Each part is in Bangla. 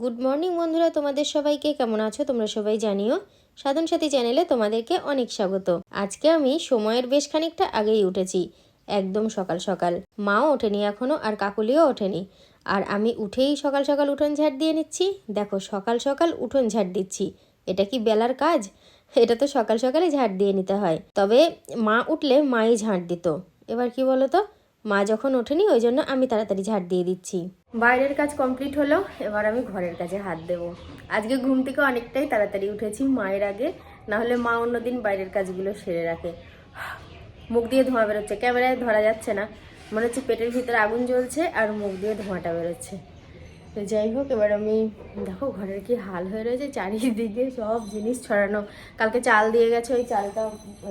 গুড মর্নিং বন্ধুরা, তোমাদের সবাইকে কেমন আছো? তোমরা সবাই জানিও। সাধন সাথী চ্যানেলে তোমাদেরকে অনেক স্বাগত। আজকে আমি সময়ের বেশ খানিকটা আগেই উঠেছি। একদম সকাল সকাল। মাও ওঠেনি এখনও আর কাকুলিও ওঠেনি। আর আমি উঠেই সকাল সকাল উঠোন ঝাড় দিয়ে নিচ্ছি। দেখো, সকাল সকাল উঠোন ঝাড় দিচ্ছি। এটা কি বেলার কাজ? এটা তো সকাল সকালে ঝাড় দিয়ে নিতে হয়। তবে মা উঠলে মাই ঝাড় দিত। এবার কি বলো তো? মা যখন ওঠেনি, ওই জন্য আমি তাড়াতাড়ি ঝাড় দিয়ে দিচ্ছি। বাইরের কাজ কমপ্লিট হলো, এবার আমি ঘরের কাজে হাত দেবো। আজকে ঘুম থেকে অনেকটাই তাড়াতাড়ি উঠেছি মায়ের আগে, না হলে মা অন্যদিন বাইরের কাজগুলো সেরে রাখে। মুখ দিয়ে ধোঁয়া বেরোচ্ছে, ক্যামেরায় ধরা যাচ্ছে না। মনে হচ্ছে পেটের ভিতরে আগুন জ্বলছে আর মুখ দিয়ে ধোঁয়াটা বেরোচ্ছে। তো যাই হোক, এবার আমি, দেখো ঘরের কি হাল হয়ে রয়েছে, চারিদিকে সব জিনিস ছড়ানো। কালকে চাল দিয়ে গেছে, ওই চালটা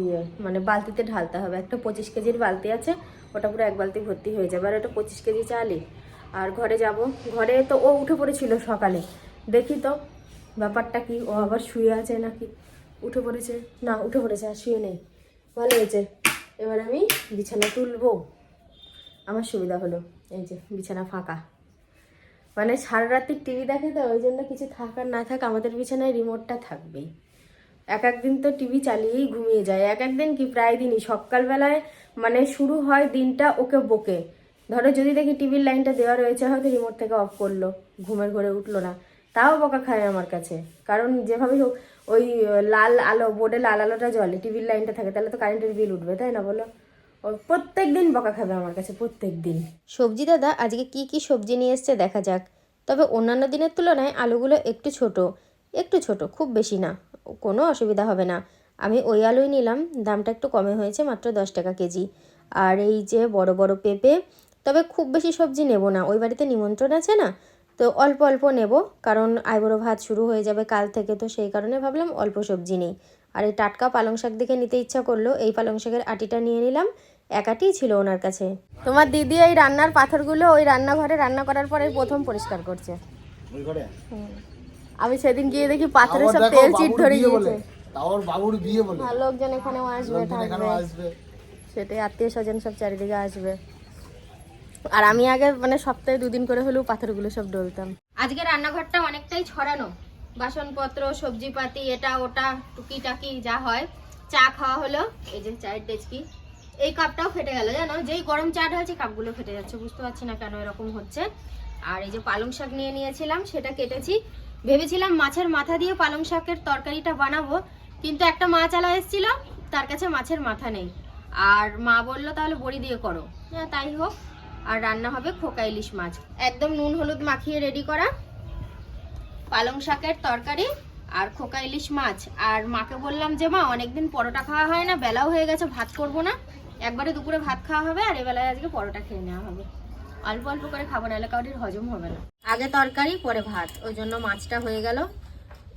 ইয়ে মানে বালতিতে ঢালতে হবে। একটা পঁচিশ কেজির বালতি আছে ওটা পুরো এক বালতি ভর্তি হয়ে যাবে। আর ওটা পঁচিশ কেজি চালই আর ঘরে যাব। ঘরে তো ও উঠে পড়েছিল সকালে। দেখি তো ব্যাপারটা কি? ও আবার শুয়ে আছে নাকি? উঠে পড়েছে? না, উঠে পড়েছে আর শুয়ে নেই। ভালো হয়েছে। এবার আমি বিছানা তুলবো। আমার সুবিধা হলো। এই যে, বিছানা ফাঁকা। মানে সারা রাত্রি টিভি দেখে তো, ওই জন্য কিছু থাকার না থাক, আমাদের বিছানায় রিমোটটা থাকবেই। এক একদিন তো টিভি চালিয়েই ঘুমিয়ে যায়। এক একদিন কি প্রায় দিনই? সকালবেলায় মানে শুরু হয় দিনটা ওকে বকে। ধরো যদি দেখি টিভির লাইনটা দেওয়া রয়েছে, হয়তো রিমোট থেকে অফ করল, ঘুমের ঘরে উঠল না। তাও বকা খায় আমার কাছে। কারণ যেভাবে হোক, ওই লাল আলো, বোর্ডে লাল আলোটা জ্বলে টিভির লাইনটা থাকে, তাহলে তো কারেন্টের বিল উঠবে, তাই না বলো? প্রত্যেক দিন বকা খাবে আমার কাছে, প্রত্যেক দিন। সবজি দাদা, আজকে কি কি সবজি নিয়ে এসছে দেখা যাক। তবে অন্যান্য দিনের তুলনায় আলুগুলো একটু ছোট একটু ছোট, খুব বেশি না। কোনো অসুবিধা হবে না। আমি ওই আলুই নিলাম দামটা একটু কমে হয়েছে মাত্র দশ টাকা কেজি। আর এই যে বড় বড় পেঁপে তবে খুব বেশি সবজি নেব না ওই বাড়িতে নিমন্ত্রণ আছে না তো অল্প অল্প নেব কারণ আইবুড়ো ভাত শুরু হয়ে যাবে কাল থেকে তো সেই কারণে ভাবলাম অল্প সবজি নেই। আর এই টাটকা পালং শাক দেখে নিতে ইচ্ছা করল এই পালং শাকের আটিটা নিয়ে নিলাম এক আটিই ছিল ওনার কাছে। তোমার দিদি এই রান্নার পাথরগুলো ওই রান্নাঘরে রান্না করার পরে প্রথম পরিষ্কার করছে। ওই ঘরে? আমি সেদিন গিয়ে দেখি পাথরে সব তেল চিট ধরে গিয়েছে। তাওর বাবুর বিয়ে বলে। আর লোকজন এখানেও আসবে থাকবে। আসবে। সেটাই আত্মীয় স্বজন সব চারিদিকে আসবে। আর আমি আগে মানে সপ্তাহে দুদিন করে হলেও পাথরগুলো সব ডলতাম। আজকে রান্নাঘরটা অনেকটাই ছড়ানো। বাসনপত্র সবজিপাতি এটা ওটা টুকিটাকি যা হয় চা খাওয়া হলো। এই যে চায়ের ডেচকি। এই কাপটাও ফেটে গেল জানো? যেই গরম চা ঢালছে কাপগুলো ফেটে যাচ্ছে। বুঝতে পারছি না কেন এরকম হচ্ছে। আর এই যে পালং শাক নিয়ে নিয়েছিলাম সেটা কেটেছি। ভেবেছিলাম মাছের মাথা দিয়ে পালং শাকের তরকারিটা বানাবো, কিন্তু একটা মাছ আলা এসেছিল, তার কাছে মাছের মাথা নেই। আর মা বলল, তাহলে বড়ি দিয়ে করো। হ্যাঁ তাই হোক। আর রান্না হবে খোকা ইলিশ মাছ। একদম নুন হলুদ মাখিয়ে রেডি করা পালং শাকের তরকারি আর খোকা ইলিশ মাছ। আর মাকে বললাম যে, মা, অনেকদিন পরোটা খাওয়া হয় না, বেলাও হয়ে গেছে, ভাত করব না। একবারে দুপুরে ভাত খাওয়া হবে, আর এবেলায় আজকে পরোটা খেয়ে নেওয়া হবে। অল্প অল্প করে খাব নাহলে কাউরির হজম হবে না। আগে তরকারি পরে ভাত। ওই জন্য মাছটা হয়ে গেল।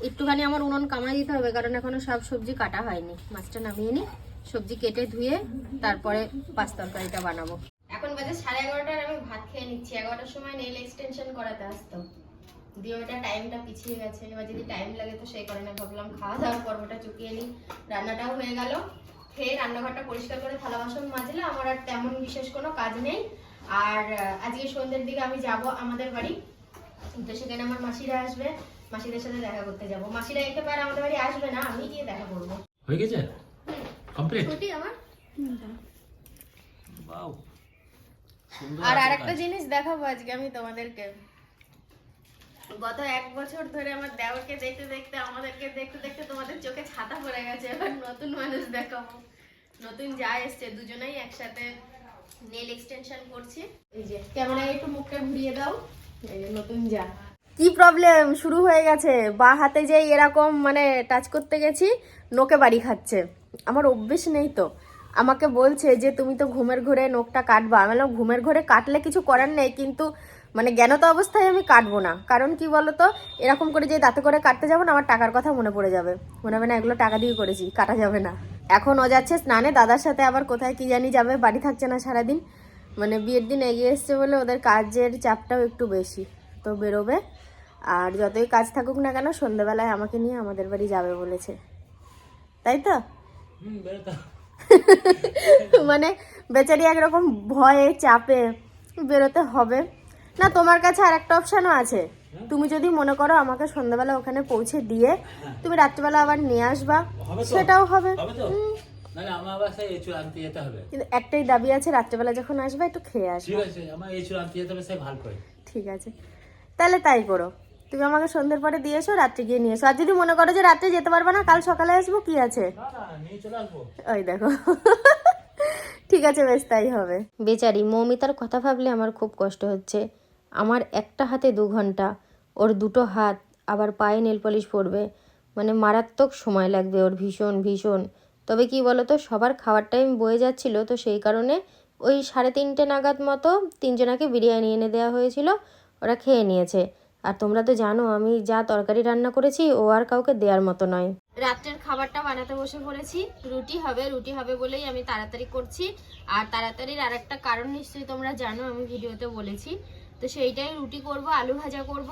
একটুখানি আমার উনুন কামাই দিতে হবে কারণ এখনও সব সবজি কাটা হয়নি। মাছটা নামিয়ে নি সবজি কেটে ধুয়ে তারপরে পাঁচ তরকারিটা বানাবো। এখন বাজে সাড়ে এগারোটার আমি ভাত খেয়ে নিচ্ছি। এগারোটার সময় নেল এক্সটেনশন করাতে আসতো। দিয়ে ওটা টাইমটা পিছিয়ে গেছে। এবার যদি টাইম লাগে তো সেই কারণে ভাবলাম খাওয়া দাওয়ার পর্বটা চুকিয়ে নিই। রান্নাটাও হয়ে গেল। খেয়ে রান্নাঘরটা পরিষ্কার করে থালা বাসন মাজলে আমার আর তেমন বিশেষ কোনো কাজ নেই। আর আজকে সন্ধ্যের দিকে আমি যাব আমাদের বাড়ি। তো সেখানে আমার মাসিরা আসবে। মাসিদের সাথে দেখা করতে যাব। মাসিরা একেবারে আমাদের বাড়ি আসবে না আমি গিয়ে দেখা করব। হয়ে গেছে? কমপ্লিট ছুটি আমার? বাও আর আরেকটা জিনিস দেখাবো আজকে আমি তোমাদেরকে। গত এক বছর ধরে আমার দেওরকে দেখতে দেখতে আমাদেরকে দেখতে দেখতে তোমাদের চোখে ছাতা পড়ে গেছে। এবার নতুন মানুষ দেখাবো। নতুন যা এসছে দুজনেই একসাথে নেল এক্সটেনশন করছি। এই যে ক্যামেরায় একটু মুখটা ঘুরিয়ে দাও। এই নতুন যা। কি প্রবলেম শুরু হয়ে গেছে। বা হাতে যে এরকম মানে টাচ করতে গেছি নোকে বাড়ি খাচ্ছে। আমার অভ্যেস নেই তো। আমাকে বলছে যে তুমি তো ঘুমের ঘরে নোকটা কাটবা। আমি বললাম ঘুমের ঘরে কাটলে কিছু করার নেই কিন্তু মানে জ্ঞানত অবস্থায় আমি কাটবো না। কারণ কি বলতো এরকম করে যে দাঁতে করে কাটতে যাব না আমার টাকার কথা মনে পড়ে যাবে। মনে হবে না এগুলো টাকা দিয়ে করেছি কাটা যাবে না। এখন ও যাচ্ছে স্নানে দাদার সাথে আবার কোথায় কি জানি যাবে বাড়ি থাকছে না সারাদিন। মানে বিয়ের দিন এগিয়ে এসছে বলে ওদের কাজের চাপটাও একটু বেশি তো বেরোবে। আর যতই কাজ থাকুক না কেন সন্ধ্যেবেলায় আমাকে নিয়ে আমাদের বাড়ি যাবে বলেছে। তাই তো? মানে বেচারি একরকম ভয়ে চাপে বেরোতে হবে। না তোমার কাছে আর একটা অপশানও আছে। তুমি যদি মনে করো আমাকে সন্ধ্যাবেলা ওখানে পৌঁছে দিয়ে তুমি রাত্রিবেলা আবার নিয়ে আসবা সেটাও হবে। কিন্তু একটাই দাবি আছে রাত্রিবেলা যখন আসবে একটু খেয়ে আসবে। ঠিক আছে আমার এঁচুর আনতে যেতে হবে সেই ভালো করে। ঠিক আছে। তাহলে তাই করো। তুমি আমাকে সন্ধ্যের পরে দিয়ে এসো রাত্রে গিয়ে নিয়ে এসো। আর যদি মনে করো যে রাত্রে যেতে পারবে না কাল সকালে আসব কি আছে? না না নিয়ে চলে আসব। ওই দেখো। ঠিক আছে বেশ তাই হবে। বেচারি মৌমিতার কথা ভাবলে আমার খুব কষ্ট হচ্ছে। আমার একটা হাতে দু ঘণ্টা, ওর দুটো হাত, আবার পায়ে নেল পলিশ পরবে। মানে মারাত্মক সময় লাগবে ওর, ভীষণ ভীষণ। তবে কি বলো তো সবার খাওয়ার টাইম বয়ে যাচ্ছিল, তো সেই কারণে ওই সাড়ে তিনটে নাগাদ মতো তিনজনাকে বিরিয়ানি এনে দেওয়া হয়েছিল, ওরা খেয়ে নিয়েছে। আর তোমরা তো জানো, আমি যা তরকারি রান্না করেছি, ও আর কাউকে দেওয়ার মতো নয়। রাত্রের খাবারটা বানাতে বসে পড়েছি। রুটি হবে রুটি হবে বলেই আমি তাড়াতাড়ি করছি। আর তাড়াতাড়ির আর একটা কারণ নিশ্চয়ই তোমরা জানো, আমি ভিডিওতে বলেছি। তো সেইটাই রুটি করব, আলু ভাজা করব,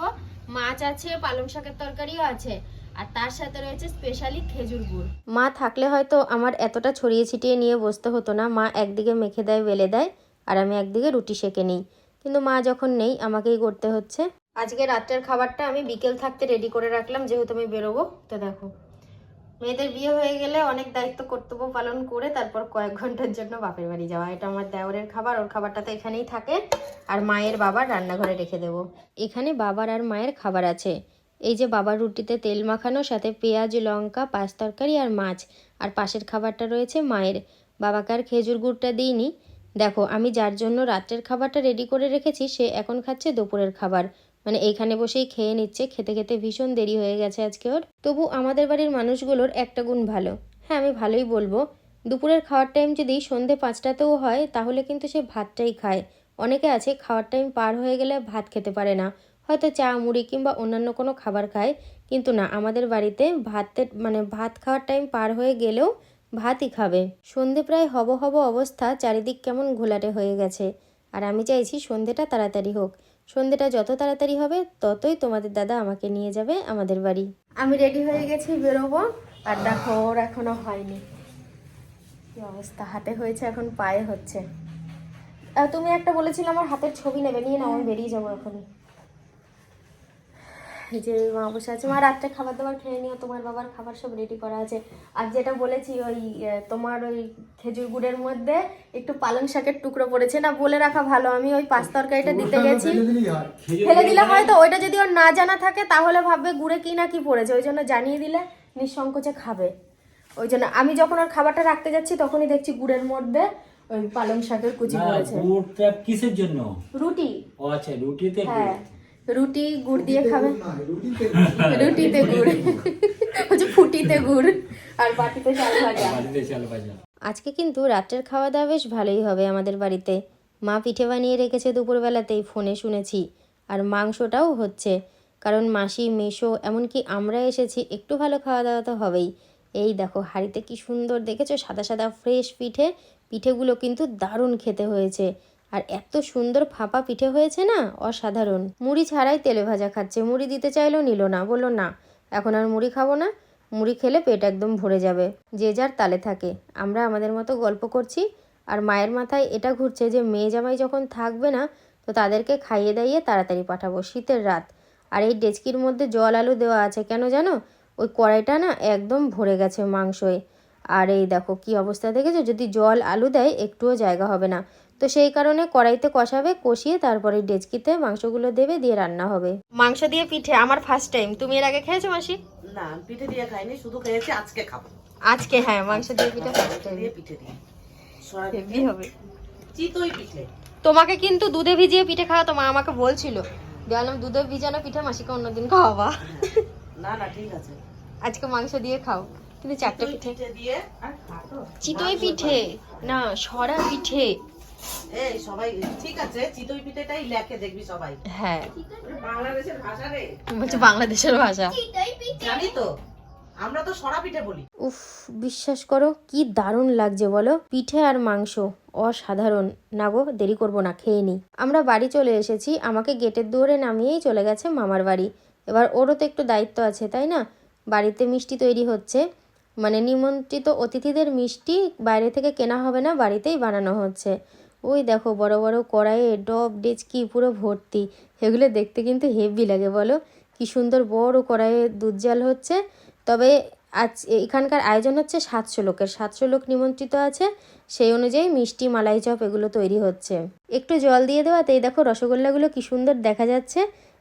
মাছ আছে, পালং শাকের তরকারিও আছে, আর তার সাথে রয়েছে স্পেশালি খেজুর গুড়। মা থাকলে হয়তো আমার এতটা ছড়িয়ে ছিটিয়ে নিয়ে বসতে হতো না, মা একদিকে মেখে দেয়, বেলে দেয়, আর আমি একদিকে রুটি সেকে নিই। কিন্তু মা যখন নেই, আমাকেই করতে হচ্ছে। আজকে রাত্রের খাবারটা আমি বিকেল থাকতে রেডি করে রাখলাম, যেহেতু আমি বেরোবো, তো দেখো। মেয়েদের বিয়ে হয়ে গেলে অনেক দায়িত্ব কর্তব্য পালন করে তারপর কয়েক ঘণ্টার জন্য বাপের বাড়ি যাওয়া। এটা আমার দেওরের খাবার, ওর খাবারটা তো এখানেই থাকে। আর মায়ের বাবার রান্নাঘরে রেখে দেবো। এখানে বাবার আর মায়ের খাবার আছে। এই যে বাবার রুটিতে তেল মাখানো, সাথে পেঁয়াজ, লঙ্কা, পাঁচ তরকারি আর মাছ। আর পাশের খাবারটা রয়েছে মায়ের। বাবাকে আর খেজুর গুড়টা দিইনি। দেখো, আমি যার জন্য রাত্রের খাবারটা রেডি করে রেখেছি, সে এখন খাচ্ছে দুপুরের খাবার। মানে এইখানে বসেই খেয়ে নিচ্ছে, খেতে খেতে ভীষণ দেরি হয়ে গেছে আজকে ওর। তবু আমাদের বাড়ির মানুষগুলোর একটা গুণ ভালো। হ্যাঁ আমি ভালোই বলব। দুপুরের খাওয়ার টাইম যদি সন্ধে পাঁচটাতেও হয়, তাহলে কিন্তু সে ভাতটাই খায়। অনেকে আছে, খাওয়ার টাইম পার হয়ে গেলে ভাত খেতে পারে না। হয়তো চা, মুড়ি কিংবা অন্যান্য কোনো খাবার খায়। কিন্তু না, আমাদের বাড়িতে ভাতের মানে ভাত খাওয়ার টাইম পার হয়ে গেলেও ভাতই খাবে। সন্ধে প্রায় হব হব অবস্থা, চারিদিক কেমন ঘোলাটে হয়ে গেছে। আর আমি চাইছি সন্ধেটা তাড়াতাড়ি হোক। সন্ধেটা যত তাড়াতাড়ি হবে, ততই তোমাদের দাদা আমাকে নিয়ে যাবে আমাদের বাড়ি। আমি রেডি হয়ে গেছি, বেরোবো। আর দেখো ওর এখনও হয়নি। কি অবস্থা? হাতে হয়েছে, এখন পায়ে হচ্ছে। তুমি একটা বলেছিলে আমার হাতের ছবি নেবে। নিয়ে না আমি বেরিয়ে যাব এখনই। এই যে মা বসে আছে মা রাত্রে খাবার দাবার খেয়ে নিও তোমার বাবার খাবার সব রেডি করা আছে। আর যেটা বলেছি ওই তোমার ওই খেজুর গুড়ের মধ্যে একটু পালং শাকের টুকরো পড়েছে না বলে রাখা ভালো। আমি ওই পাঁচ তরকারিটা দিতে গেছি। ফেলে দিলে হয়তো ওইটা যদি ওর না জানা থাকে তাহলে ভাববে গুড়ে কি না কি পড়েছে। ওই জন্য জানিয়ে দিলে নিঃসংকোচে খাবে। ওই জন্য আমি যখন ওর খাবারটা রাখতে যাচ্ছি তখনই দেখছি গুড়ের মধ্যে ওই পালং শাকের কুচি পড়েছে। কিসের জন্য? রুটি। ও আচ্ছা রুটিতে হ্যাঁ। রুটি গুড় দিয়ে খাবে? রুটিতে গুড়। হচ্ছে ফুটিতে গুড় আর বাটিতে চাল ভাজা। বাড়িতে চাল ভাজা। আজকে কিন্তু রাত্রের খাওয়া দাওয়া বেশ ভালোই হবে আমাদের বাড়িতে। মা পিঠে বানিয়ে রেখেছে দুপুরবেলাতেই ফোনে শুনেছি। আর মাংসটাও হচ্ছে। কারণ মাসি মেশো এমনকি আমরা এসেছি একটু ভালো খাওয়া দাওয়া তো হবেই। এই দেখো হাঁড়িতে কি সুন্দর দেখেছ? সাদা সাদা ফ্রেশ পিঠে। পিঠেগুলো কিন্তু দারুণ খেতে হয়েছে। আর এত সুন্দর ফাঁপা পিঠে হয়েছে না? অসাধারণ। মুড়ি ছাড়াই তেলে ভাজা খাচ্ছে। মুড়ি দিতে চাইলেও নিল না। বলল, না, এখন আর মুড়ি খাব না। মুড়ি খেলে পেট একদম ভরে যাবে। যে যার তালে থাকে। আমরা আমাদের মতো গল্প করছি আর মায়ের মাথায় এটা ঘুরছে যে মেয়ে জামাই যখন থাকবে না, তো তাদেরকে খাইয়ে দাইয়ে তাড়াতাড়ি পাঠাবো। শীতের রাত। আর এই ডেচকির মধ্যে জল আলু দেওয়া আছে কেন জানো? ওই কড়াইটা না একদম ভরে গেছে মাংসয়। আর এই দেখো কি অবস্থা দেখেছ? যদি জল আলু দেয়, একটুও জায়গা হবে না। তো সেই কারণে কড়াইতে কষাবে কষিয়ে তারপরে ডেচকিতে মাংসগুলো দেবে দিয়ে রান্না হবে। মাংস দিয়ে পিঠে আমার ফার্স্ট টাইম তুমি এর আগে খেয়েছো মাসি? না পিঠে দিয়ে খাইনি শুধু খেয়েছি আজকে খাব। আজকে হ্যাঁ মাংস দিয়ে পিঠে ফার্স্ট টাইম দিয়ে পিঠে দিয়ে। হেভি হবে। চিতই পিঠে। তোমাকে কিন্তু দুধে ভিজিয়ে পিঠে খাওয়াতো মা আমাকে বলছিল। বললাম দুধে ভিজানো পিঠে মাসিকে অন্যদিন খাওয়াবা। না না ঠিক আছে। আজকে মাংস দিয়ে খাও। কিন্তু চারটে পিঠে। পিঠে দিয়ে চিতই পিঠে। না সরা পিঠে। এই সবাই ঠিক আছে চিতই পিঠেটাই লেখে দেখবি সবাই। হ্যাঁ। বাংলাদেশের ভাষা রে। বলছে বাংলাদেশের ভাষা। জানি তো আমরা তো সরা পিঠে বলি। উফ বিশ্বাস করো কি দারুণ লাগছে বলো। পিঠে আর মাংস অসাধারণ। না গো দেরি করব না খেয়ে নি। আমরা বাড়ি চলে এসেছি আমাকে গেটের দুয়ারে নামিয়েই চলে গেছে মামার বাড়ি। এবার ওরও তো একটু দায়িত্ব আছে তাই না? বাড়িতে মিষ্টি তৈরি হচ্ছে। মানে নিমন্ত্রিত অতিথিদের মিষ্টি বাইরে থেকে কেনা হবে না বাড়িতেই বানানো হচ্ছে। ওই দেখো বড় বড় কড়াইয়ে ডব ডেচকি পুরো ভর্তি। এগুলো দেখতে কিন্তু হেভি লাগে বলো। কি সুন্দর বড় কড়াইয়ে দুধ জাল হচ্ছে। তবে আজ এখানকার আয়োজন হচ্ছে সাতশো লোকের। সাতশো লোক নিমন্ত্রিত আছে। সেই অনুযায়ী মিষ্টি, মালাই চপ এগুলো তৈরি হচ্ছে। একটু জল দিয়ে দেওয়াতে এই দেখো রসগোল্লাগুলো কি সুন্দর দেখা যাচ্ছে।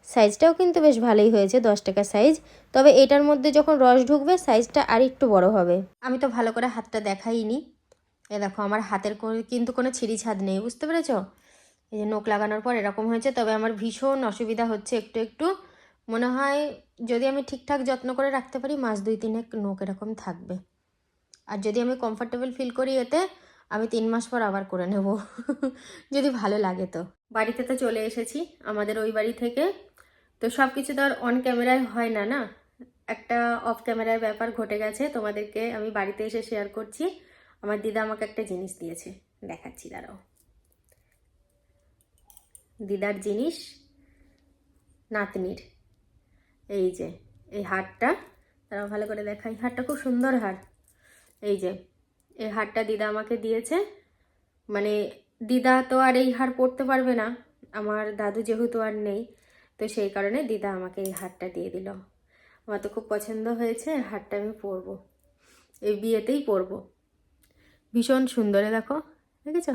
সাইজটাও কিন্তু বেশ ভালোই হয়েছে, দশ টাকা সাইজ। তবে এটার মধ্যে যখন রস ঢুকবে, সাইজটা আর একটু বড় হবে। আমি তো ভালো করে হাতটা দেখাইনি। এ দেখো, আমার হাতের কোনো- কিন্তু কোনো ছিঁড়ি ছাদ নেই, বুঝতে পেরেছ? এই যে নোক লাগানোর পর এরকম হয়েছে, তবে আমার ভীষণ অসুবিধা হচ্ছে একটু একটু। মনে হয় যদি আমি ঠিকঠাক যত্ন করে রাখতে পারি, মাস দুই তিনেক নোক এরকম থাকবে। আর যদি আমি কমফর্টেবল ফিল করি এতে, আমি তিন মাস পর আবার করে নেব, যদি ভালো লাগে তো। বাড়িতে তো চলে এসেছি, আমাদের ওই বাড়ি থেকে। তো সব কিছু তো আর অন ক্যামেরায় হয় না না? একটা অফ ক্যামেরার ব্যাপার ঘটে গেছে, তোমাদেরকে আমি বাড়িতে এসে শেয়ার করছি। আমার দিদা আমাকে একটা জিনিস দিয়েছে। দেখাচ্ছি, দাঁড়াও। দিদার জিনিস নাতনির। এই যে, এই হারটা তারাও ভালো করে দেখাই। হারটা খুব সুন্দর হার। এই যে, এই হারটা দিদা আমাকে দিয়েছে। মানে দিদা তো আর এই হার পরতে পারবে না। আমার দাদু যেহেতু আর নেই, তো সেই কারণে দিদা আমাকে এই হারটা দিয়ে দিল। আমার তো খুব পছন্দ হয়েছে, হারটা আমি পরবো। এই বিয়েতেই পরবো। ভীষণ সুন্দর, দেখো। দেখেছ?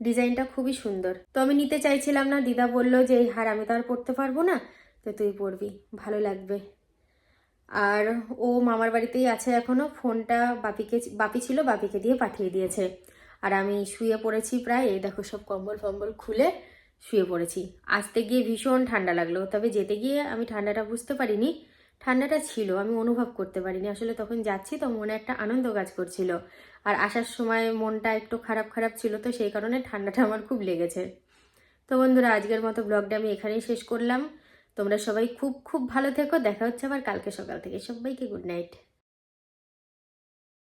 ডিজাইনটা খুবই সুন্দর। তো আমি নিতে চাইছিলাম না, দিদা বলল যে, এই হার আমি তো আর পরতে পারব না, তো তুই পরবি, ভালো লাগবে। আর ও মামার বাড়িতেই আছে এখনও ফোনটা বাপিকে, বাপি ছিল, বাপিকে দিয়ে পাঠিয়ে দিয়েছে। আর আমি শুয়ে পড়েছি প্রায়, এই দেখো সব কম্বল ফম্বল খুলে শুয়ে পড়েছি। আসতে গিয়ে ভীষণ ঠান্ডা লাগল, তবে যেতে গিয়ে আমি ঠান্ডাটা বুঝতে পারিনি। ঠান্ডাটা ছিল, আমি অনুভব করতে পারিনি। আসলে তখন যাচ্ছি তো মনে একটা আনন্দ কাজ করছিল। আর আসার সময় মনটা একটু খারাপ খারাপ ছিল তো সেই কারণে ঠান্ডাটা আমার খুব লেগেছে। তো বন্ধুরা, আজকের মতো ব্লগটা আমি এখানেই শেষ করলাম। তোমরা সবাই খুব খুব ভালো থেকো। দেখা হচ্ছে আবার কালকে সকাল থেকে। সবাইকে গুড নাইট।